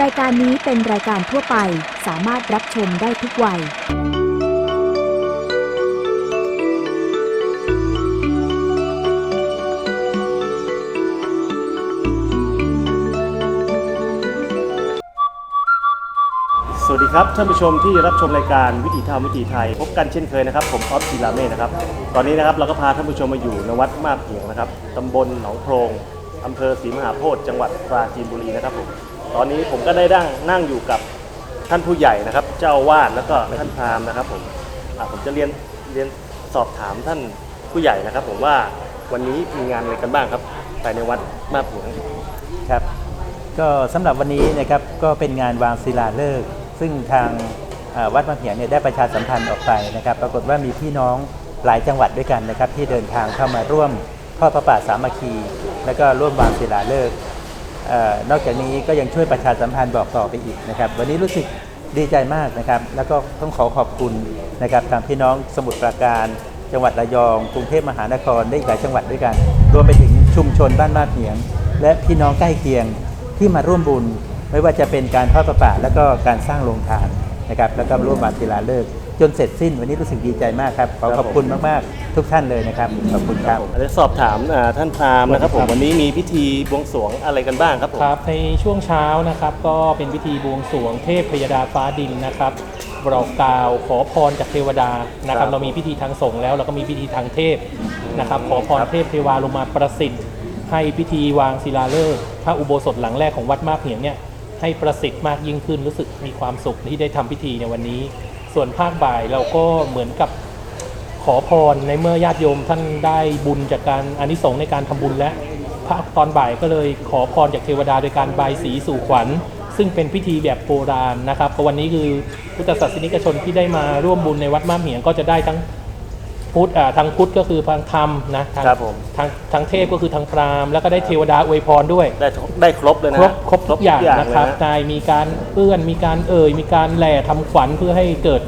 รายการนี้เป็นรายการทั่วไปสามารถรับชมได้ทุกวัย สวัสดีครับท่านผู้ชมที่รับชมรายการวิถีธรรมวิถีไทย พบกันเช่นเคยนะครับ ผมออฟศิลาเม่นะครับ ตอนนี้นะครับเราก็พาท่านผู้ชมมาอยู่ในวัดมาบเหียงนะครับตำบลหนองโพรงอำเภอศรีมหาโพธิ์จังหวัดปราจีนบุรีนะครับผม ตอนนี้ผมก็ได้นั่งนั่งอยู่กับท่านผู้ใหญ่นะครับ เจ้าวาดแล้วก็ท่านพราหมณ์นะครับผมอะผมจะเรียนเรียนสอบถามท่านผู้ใหญ่นะครับ ผมว่าวันนี้มีงานอะไรกันบ้างครับภายในวัดมาบหียงครับ ก็สำหรับวันนี้นะครับก็เป็นงานวางศิลาฤกษ์ซึ่งทางเอ่อวัดมะเหียงเนี่ยได้ประชาสัมพันธ์ออกไปนะครับ ปรากฏว่ามีพี่น้องหลายจังหวัดด้วยกันนะครับ ที่เดินทางเข้ามาร่วมทอดพระป่าสามัคคี แล้วก็ร่วมวางศิลาฤกษ์เอ่อ นอกจากนี้ก็ยังช่วยประชาสัมพันธ์บอกต่อไปอีกนะครับ วันนี้รู้สึกดีใจมากนะครับ แล้วก็ต้องขอขอบคุณนะครับทางพี่น้องสมุทรปราการ จังหวัดระยอง กรุงเทพมหานครได้อีกหลายจังหวัดด้วยกัน รวมไปถึงชุมชนบ้านมาดเหียง และพี่น้องใกล้เคียงที่มาร่วมบุญ ไม่ว่าจะเป็นการทอดประปาแล้วก็การสร้างโรงทานนะครับ แล้วก็ร่วมวางศิลาฤกษ์ จนเสร็จสิ้น วันนี้รู้สึกดีใจมากครับขอขอบคุณมากๆ ทุกท่านเลยนะครับขอบคุณครับเดี๋ยวสอบถามอ่าท่านพราหมณ์นะครับผมวันนี้มีพิธีบวงสรวงอะไรกันบ้างครับผม ครับในช่วงเช้านะครับก็เป็นพิธีบวงสรวงเทพพยดาฟ้าดินนะครับเรากล่าวขอพรจากเทวดานะครับเรามีพิธีทางสงฆ์แล้วเราก็มีพิธีทางเทพนะครับขอพรเทพเทวาลงมาประสิทธิ์ ให้พิธีวางศิลาฤกษ์พระอุโบสถหลังแรกของวัดมาบเหียงเนี่ยให้ประสิทธิ์มากยิ่งขึ้นรู้สึกมีความสุขที่ได้ทำพิธีในวันนี้ ส่วนภาคบ่ายเราก็เหมือนกับขอพรในเมื่อญาติโยมท่านได้บุญจากการอานิสงส์ในการทำบุญและพระตอนบ่ายก็เลยขอพรจากเทวดาโดยการบายสีสู่ขวัญ ซึ่งเป็นพิธีแบบโบราณนะครับก็วันนี้คือพุทธศาสนิกชนที่ได้มาร่วมบุญในวัดมาบเหมียงก็จะได้ทั้งพุทธอ่าทางพุทธก็คือทางธรรมนะทางครับผมทางทางเทพก็คือทางพราหมณ์แล้วก็ได้เทวดาอวยพรด้วย ได้ได้ครบเลยนะครบครบทุกอย่างเลยนะครับได้มีการเอื้อนมีการเอ่ยมีการแหล่ทำขวัญเพื่อให้เกิดอ่า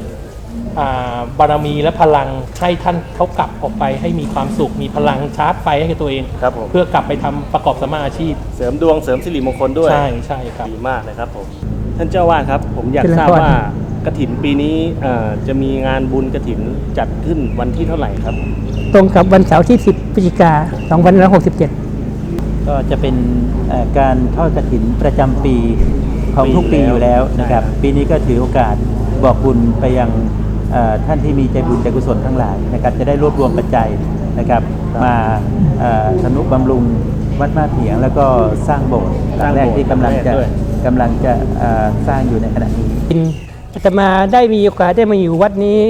บารมีและพลังให้ท่านเขากลับออกไปให้มีความสุข มีพลังชาร์จไฟให้กับตัวเอง ครับผมเพื่อกลับไปทำประกอบสมมาอาชีพ เสริมดวงเสริมสิริมงคลด้วย ใช่ใช่ครับดีมากเลยครับผมท่านเจ้าวาดครับ ผมอยากเจริญทราบพรว่ากระถินปีนี้เอ่อจะมีงานบุญกระถินจัดขึ้นวันที่เท่าไหร่ครับ ตรงกับวันเสาร์ที่ 10พฤศจิกา2567 ก็จะเป็นเอ่อการทอดกระถินประจำปีของทุกปีปีอยู่แล้วแล้วนะครับใช่ปีนี้ก็ถือโอกาสบอกบุญไปยังเอ่อ ท่านที่มีใจบุญใจกุศลทั้งหลายนะครับจะได้รวบรวมปัจจัยนะครับมาเอ่อทนุบำรุงวัดมาเถียงแล้วก็สร้างโบสถ์หลังแรกที่กำลังจะกำลังจะเอ่อสร้างอยู่ในขณะนี้อาตมาได้มีโอกาสได้มาอยู่วัดนี้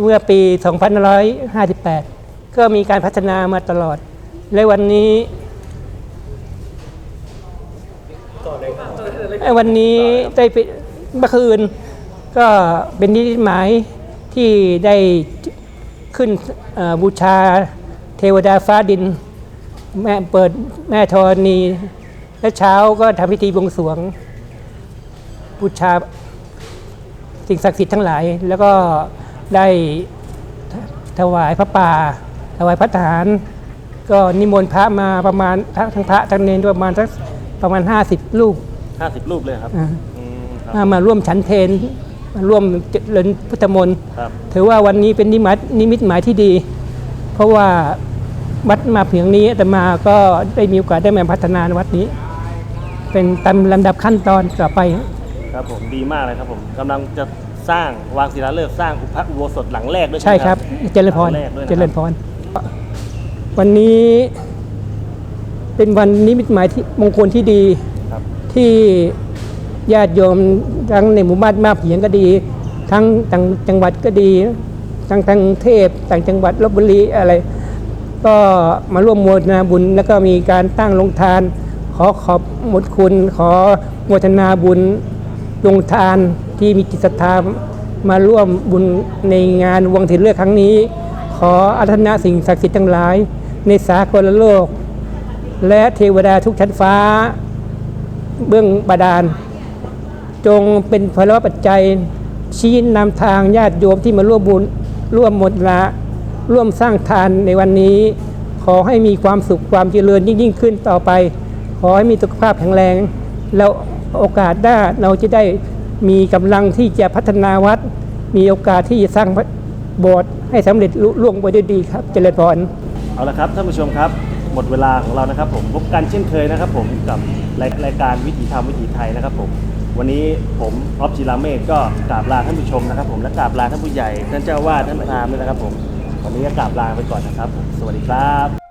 เมื่อปี 2558 ก็มีการพัฒนามาตลอด และวันนี้เอ่อวันนี้ได้ไปเมื่อคืน ก็เป็นนิมิตหมายที่ได้ขึ้นเอ่อบูชาเทวดาฟ้าดิน แม่เปิดแม่ธรณี และเช้าก็ทำพิธีบวงสรวง บูชาสิ่งศักดิ์สิทธิ์ทั้งหลาย แล้วก็ได้ถถวายพระป่า ถวายพระทหาร ก็นิมนต์พระมาประมาณทั้งทั้งพระทั้งเนรประมาณสักประมาณ 50ลูก50 รูปเลยครับอ่าอืมครับมามาร่วมฉันเพลมา ร่วมเจริญพุทธมนต์ครับ ถือว่าวันนี้เป็นนิมิตนิมิตหมายที่ดี เพราะว่าวัดมาเพียงนี้แต่มาก็ได้มีโอกาสได้มาพัฒนาวัดนี้ เป็นตามลำดับขั้นตอนต่อไป ครับผมดีมากเลยครับผมกำลังจะสร้างวางศิลาฤกษ์สร้างอุปอุโบสถหลังแรกด้วยใช่ไหมครับเจริญพรหลังแกด้วยนะคบเจริญพร วันนี้เป็นวันนิมิตหมายที่มงคลที่ดีครับ ที่ ญาติโยมทั้งในหมู่บ้านมาเหียงก็ดี ทั้งต่างจังหวัดก็ดี ทั้งทางเทพต่างจังหวัดลบบุรีอะไร ก็มาร่วมโมทนาบุญ แล้วก็มีการตั้งลงทาน ขอขอบหมดคุณ ขอโมทนาบุญลงทานที่มีจิตศรัทธามาร่วมบุญในงานวงถิ่นเลือกครั้งนี้ ขออาธนาสิ่งศักดิ์สิทธิ์ทั้งหลาย ในสากลโลก และเทวดาทุกชั้นฟ้า เบื้องบาดาล จงเป็นพลวัตปัจจัยชี้นำทางญาติโยมที่มาร่วมบุญร่วมหมดละร่วมสร้างทานในวันนี้ ขอให้มีความสุขความเจริญยิ่งยิ่งขึ้นต่อไป ขอให้มีสุขภาพแข็งแรง แล้วโอกาสหน้าเราจะได้มีกำลังที่จะพัฒนาวัด มีโอกาสที่จะสร้างโบสถ์ให้สำเร็จลุล่วงไปด้วยดีครับเจริญพรเอาละครับท่านผู้ชมครับ หมดเวลาของเรานะครับผมพบกันเช่นเคยนะครับผมกับรายการวิถีธรรมวิถีไทยนะครับผม วันนี้ผมออฟจิราเมฆก็กราบลาท่านผู้ชมนะครับ ผมและกราบลาท่านผู้ใหญ่ท่านเจ้าวาดท่านประธานด้วยนะครับ ผมวันนี้ก็กราบลาไปก่อนนะครับผมสวัสดีครับ